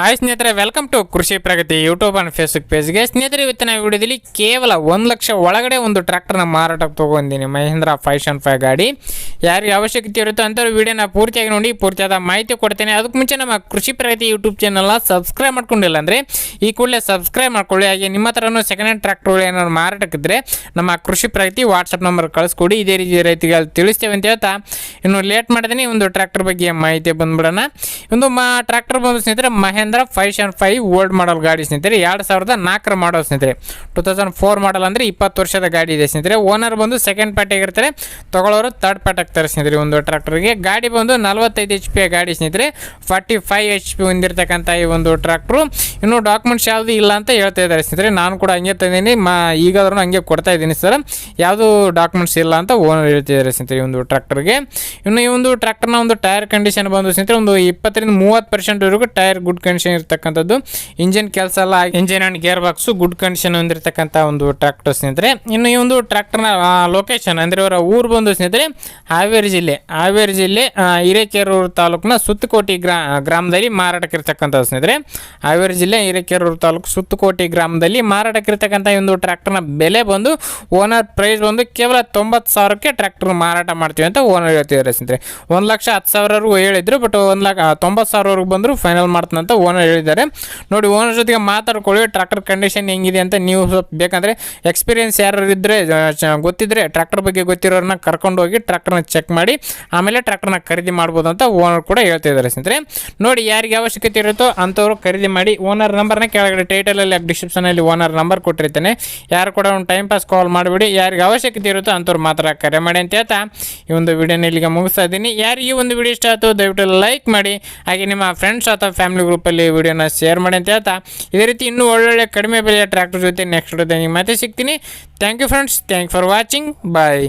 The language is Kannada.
ಹಾಯ್ ಸ್ನೇಹಿತರೆ welcome to Krishi Pragati YouTube and Facebook ಪೇಜ್ಗೆ ಸ್ನೇಹಿತರೆ, ಇವತ್ತಿನ ವಿಡಿಯೋದಲ್ಲಿ ಕೇವಲ ಒಂದು ಲಕ್ಷ ಒಳಗಡೆ ಒಂದು ಟ್ರ್ಯಾಕ್ಟರ್ನ ಮಾರಾಟಕ್ಕೆ ತೊಗೊಂಡಿನಿ ಮಹೇಂದ್ರ ಫೈವ್ ಶನ್ ಫೈವ್ ಗಾಡಿ. ಯಾರಿಗೆ ಅವಶ್ಯಕತೆ ಇರುತ್ತೋ ಅಂಥವ್ರು ವಿಡಿಯೋನ ಪೂರ್ತಿಯಾಗಿ ನೋಡಿ, ಪೂರ್ತಿಯಾದ ಮಾಹಿತಿ ಕೊಡ್ತೇನೆ. ಅದಕ್ಕೆ ಮುಂಚೆ ನಮ್ಮ ಕೃಷಿ ಪ್ರಗತಿ ಯೂಟ್ಯೂಬ್ ಚಾನಲ್ನ ಸಬ್ಸ್ಕ್ರೈಬ್ ಮಾಡ್ಕೊಂಡಿಲ್ಲ ಅಂದರೆ, ಈ ಕೂಡಲೇ ಸಬ್ಸ್ಕ್ರೈಬ್ ಮಾಡ್ಕೊಳ್ಳಿ. ಹಾಗೆ ನಿಮ್ಮ ಹತ್ರನೂ ಸೆಕೆಂಡ್ ಹ್ಯಾಂಡ್ ಟ್ರ್ಯಾಕ್ಟರ್ಗಳು ಏನಾದ್ರು ಮಾರಾಟಕ್ಕಿದ್ರೆ ನಮ್ಮ ಕೃಷಿ ಪ್ರಗತಿ ವಾಟ್ಸಪ್ ನಂಬರ್ ಕಳಿಸ್ಕೊಡಿ. ಇದೇ ರೀತಿ ರೈತರಿಗೆ ತಿಳಿಸ್ತೇವೆ ಅಂತ ಹೇಳ್ತಾ, ಇನ್ನು ಲೇಟ್ ಮಾಡಿದ್ರೆ ಒಂದು ಟ್ರ್ಯಾಕ್ಟರ್ ಬಗ್ಗೆ ಮಾಹಿತಿ ಬಂದ್ಬಿಡೋಣ. ಒಂದು ಮಾ ಟ್ರ್ಯಾಕ್ಟರ್ ಬಂದು ಸ್ನೇಹಿತರೆ, Mahindra five seven five old model ಗಾಡಿ ಸ್ನೇಹಿತರೆ, ಎರಡು ಸಾವಿರದ ನಾಲ್ಕರ ಮಾಡಲ್ ಸ್ನೇಹಿತರೆ. ಟೂ ತೌಸಂಡ್ ಫೋರ್ ಮಾಡಲ್ ಅಂದರೆ ಇಪ್ಪತ್ತು ವರ್ಷದ ಗಾಡಿ ಇದೆ ಸ್ನೇಹಿತರೆ. ಓನರ್ ಬಂದು ಸೆಕೆಂಡ್ ಪಾರ್ಟಿ ಆಗಿರ್ತಾರೆ. ತಗೊಳ್ಳೋರು ತರ್ಡ್ ಪಾರ್ಟ್ ಆಗ್ತಾರೆ ಸ್ನೇಹಿತರೆ ಒಂದು ಟ್ರ್ಯಾಕ್ಟರ್ಗೆ ಗಾಡಿ ಬಂದು ನಲವತ್ತೈದು ಎಚ್ ಪಿ ಗಾಡಿ ಸ್ನೇಹಿತರೆ. ಫಾರ್ಟಿ ಫೈವ್ ಎಚ್ ಪಿ ಹೊಂದಿರತಕ್ಕಂಥ ಈ ಒಂದು ಟ್ರ್ಯಾಕ್ಟ್ರು ಇನ್ನು ಡಾಕ್ಯುಮೆಂಟ್ಸ್ ಯಾವುದು ಇಲ್ಲ ಅಂತ ಹೇಳ್ತಾ ಇದ್ದಾರೆ ಸ್ನೇಹಿತರೆ. ನಾನು ಕೂಡ ಹಂಗೆ ತಂದೀನಿ ಮಾ ಈಗಾದ್ರೂ ಹಂಗೆ ಕೊಡ್ತಾ ಇದ್ದೀನಿ ಸರ್. ಯಾವುದು ಡಾಕ್ಯುಮೆಂಟ್ಸ್ ಇಲ್ಲ ಅಂತ ಓನರ್ ಹೇಳ್ತಿದ್ದಾರೆ ಸ್ನೇಹಿತರೆ ಈ ಒಂದು ಟ್ರ್ಯಾಕ್ಟರ್ಗೆ ಇನ್ನು ಈ ಒಂದು ಟ್ರ್ಯಾಕ್ಟರ್ನ ಒಂದು ಟೈರ್ ಕಂಡೀಷನ್ ಬಂದು ಸ್ನೇಹಿತರೆ, ಒಂದು ಇಪ್ಪತ್ತರಿಂದ ಮೂವತ್ತು ಪರ್ಸೆಂಟ್ವರೆಗೂ ಟೈರ್ ಗುಡ್ ಕಂಡೀಷನ್ ಇರ್ತಕ್ಕಂಥದ್ದು. ಇಂಜಿನ್ ಕೆಲಸ ಎಲ್ಲ engine and gear box good condition ಹೊಂದಿರತಕ್ಕಂಥ ಒಂದು ಟ್ರ್ಯಾಕ್ಟರ್ ಸ್ನೇಹಿತರೆ. ಇನ್ನು ಈ ಒಂದು ಟ್ರ್ಯಾಕ್ಟರ್ನ ಲೊಕೇಶನ್ ಅಂದರೆ ಅವರ ಊರು ಬಂದು ಸ್ನೇಹಿತರೆ, ಹಾವೇರಿ ಜಿಲ್ಲೆ. ಹಾವೇರಿ ಜಿಲ್ಲೆ ಹಿರೇಕೆರೂರು ತಾಲೂಕಿನ ಸುತ್ತಕೋಟಿ ಗ್ರಾ, ಗ್ರಾಮದಲ್ಲಿ ಮಾರಾಟಕ್ಕಿರ್ತಕ್ಕಂಥ ಸ್ನೇಹಿತರೆ. ಹಾವೇರಿ ಜಿಲ್ಲೆ, ಹಿರೇಕೆರೂರು ತಾಲೂಕು ಸುತ್ತಕೋಟಿ ಗ್ರಾಮದಲ್ಲಿ ಮಾರಾಟಕ್ಕಿರ್ತಕ್ಕಂಥ ಈ ಒಂದು ಟ್ರ್ಯಾಕ್ಟರ್ನ ಬೆಲೆ ಬಂದು ಓನರ್ ಪ್ರೈಸ್ ಬಂದು ಕೇವಲ ತೊಂಬತ್ತು ಸಾವಿರಕ್ಕೆ ಟ್ರ್ಯಾಕ್ಟರ್ ಮಾರಾಟ ಮಾಡ್ತೀವಿ ಅಂತ ಓನರ್ ಹೇಳ್ತಿದ್ದಾರೆ ಸ್ನೇಹಿತರೆ. ಒಂದು ಲಕ್ಷ ಹತ್ತು ಸಾವಿರವರೆಗೂ ಹೇಳಿದ್ರು ಬಟ್ ಒಂದು ಲಕ್ಷ, ತೊಂಬತ್ತು ಸಾವಿರವರೆಗೂ ಬಂದರೂ ಫೈನಲ್ ಮಾಡ್ತಾನಂತ ಓನರ್ ಹೇಳಿದ್ದಾರೆ. ನೋಡಿ ಓನರ್ ಜೊತೆಗೆ ಮಾತಾಡ್ಕೊಳ್ಳಿ ಟ್ರ್ಯಾಕ್ಟರ್ ಕಂಡೀಷನ್ ಹೆಂಗಿದೆ ಅಂತ ನೀವು ಸ್ವಲ್ಪ ಬೇಕಂದರೆ ಎಕ್ಸ್ಪೀರಿಯನ್ಸ್ ಯಾರು ಇದ್ದರೆ ಗೊತ್ತಿದ್ದರೆ ಟ್ರ್ಯಾಕ್ಟರ್ ಬಗ್ಗೆ ಗೊತ್ತಿರೋರನ್ನ ಕರ್ಕೊಂಡು ಹೋಗಿ ಟ್ರ್ಯಾಕ್ಟರ್ನ ಚೆಕ್ ಮಾಡಿ, ಆಮೇಲೆ ಟ್ರ್ಯಾಕ್ಟರ್ನ ಖರೀದಿ ಮಾಡ್ಬೋದು ಅಂತ ಓನರ್ ಕೂಡ ಹೇಳ್ತಾ ಇದ್ದಾರೆ ಸ್ನೇಹಿತರೆ. ನೋಡಿ, ಯಾರಿಗೆ ಅವಶ್ಯಕತೆ ಇರುತ್ತೋ ಅಂಥವ್ರು ಖರೀದಿ ಮಾಡಿ ಓನರ್ ನಂಬರ್ನ ಕೆಳಗಡೆ ಟೈಟಲಲ್ಲಿ ಡಿಸ್ಕ್ರಿಪ್ಷನಲ್ಲಿ ಓನರ್ ನಂಬರ್ ಕೊಟ್ಟಿರ್ತೇನೆ. ಯಾರು ಕೂಡ ಒಂದು ಟೈಮ್ ಪಾಸ್ ಕಾಲ್ ಮಾಡಿಬಿಡಿ, ಯಾರಿಗೆ ಅವಶ್ಯಕತೆ ಇರುತ್ತೋ ಅಂಥವ್ರು ಮಾತ್ರ ಕರೆ ಮಾಡಿ ಅಂತ ಹೇಳ್ತಾ ಈ ಒಂದು ವಿಡಿಯೋನ ಇಲ್ಲಿಗೆ ಮುಗಿಸ್ತಾ ಇದ್ದೀನಿ. ಯಾರು ಈ ಒಂದು ವಿಡಿಯೋ ಇಷ್ಟ ಆಯಿತು ದಯವಿಟ್ಟು ಲೈಕ್ ಮಾಡಿ, ಹಾಗೆ ನಿಮ್ಮ ಫ್ರೆಂಡ್ಸ್ ಅಥವಾ ಫ್ಯಾಮಿಲಿ ಗ್ರೂಪಲ್ಲಿ ವಿಡಿಯೋನ ಶೇರ್ ಮಾಡಿ ಅಂತ ಹೇಳ್ತಾ. ಇದೇ ರೀತಿ ಇನ್ನೂ ಒಳ್ಳೊಳ್ಳೆ ಕಡಿಮೆ ಬೆಲೆಯ ಟ್ರ್ಯಾಕ್ಟರ್ ಜೊತೆ ನೆಕ್ಸ್ಟ್ ವಿಡಿಯೋದಲ್ಲಿ ಮತ್ತೆ ಸಿಗ್ತೀನಿ. Thank you friends thank for watching bye